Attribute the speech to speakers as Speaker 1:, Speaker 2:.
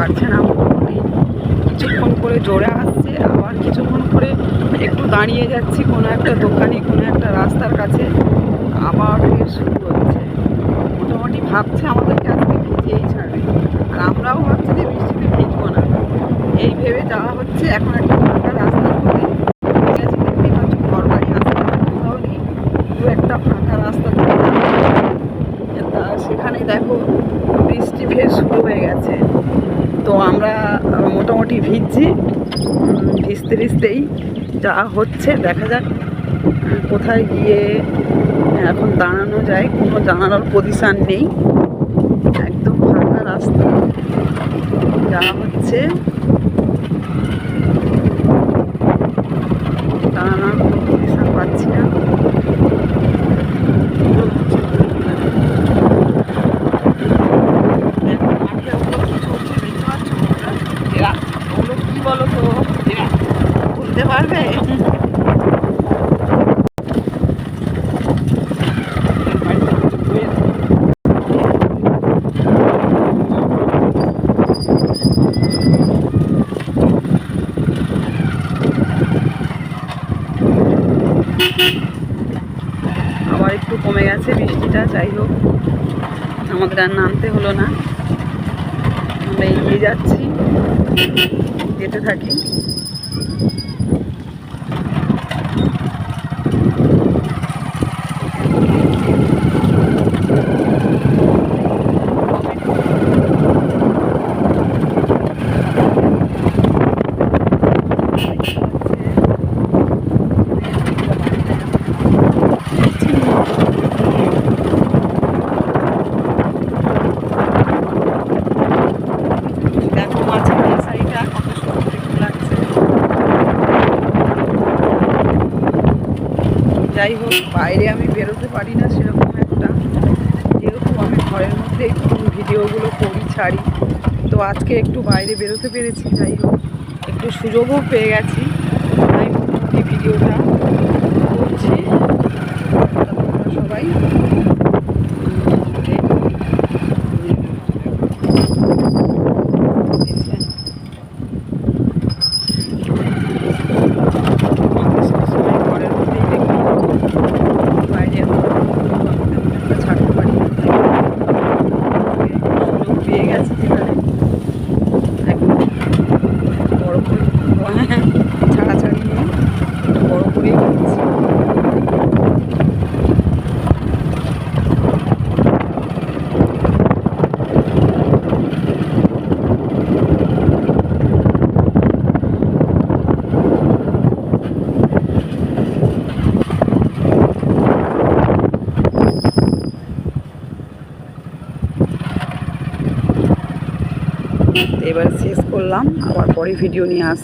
Speaker 1: ছাড়ছে না মোটামুটি কিছুক্ষণ করে জোরে আসছে, আবার কিছুক্ষণ করে একটু দাঁড়িয়ে যাচ্ছি কোনো একটা দোকানে, কোনো একটা রাস্তার কাছে, আবার ফের শুরু হচ্ছে। মোটামুটি ভাবছে আমাদেরকে আজকে ভিজিয়েই ছাড়বে। আর আমরাও ভাবছি যে বৃষ্টিতে ভিজবো না। এই ভেবে যাওয়া হচ্ছে, এখন একটা ফাঁকা রাস্তার মধ্যে পুরো একটা ফাঁকা রাস্তা সেখানে দেখো বৃষ্টি ফের শুরু হয়ে গেছে। তো আমরা মোটামুটি ভিজছি। ভিজতে ভিজতেই যা হচ্ছে, দেখা যাক, কোথায় গিয়ে এখন দাঁড়ানো যায়। কোনো জানার পজিশান নেই। একদম ফাঁকা রাস্তা। যা হচ্ছে। আবার একটু কমে গেছে বৃষ্টিটা, যাই হোক। আমাদের আর নামতে হলো না। আমরা এগিয়ে যাচ্ছি, যেতে থাকি। যাই হোক, বাইরে আমি বেরোতে পারি না সেরকম একটা। যেহেতু আমি ঘরের মধ্যেই ভিডিওগুলো করি, ছাড়ি। তো আজকে একটু বাইরে বেরোতে পেরেছি, যাই হোক। একটু সুযোগও পেয়ে গেছি। ভিডিওটা করছি তা তোমরা সবাই দেখছেন আমাকে সবসময় ঘরের মধ্যেই দেখি বাইরে এত তেমন একটা ছাড়তে পারি না তাই সুযোগ পেয়ে গেছি যেখানে একদম বড় করে ছাড়াছাড়ি নিয়ে একটু বড় করেই করছি। এবার শেষ করলাম আবার পরে ভিডিও নিয়ে আস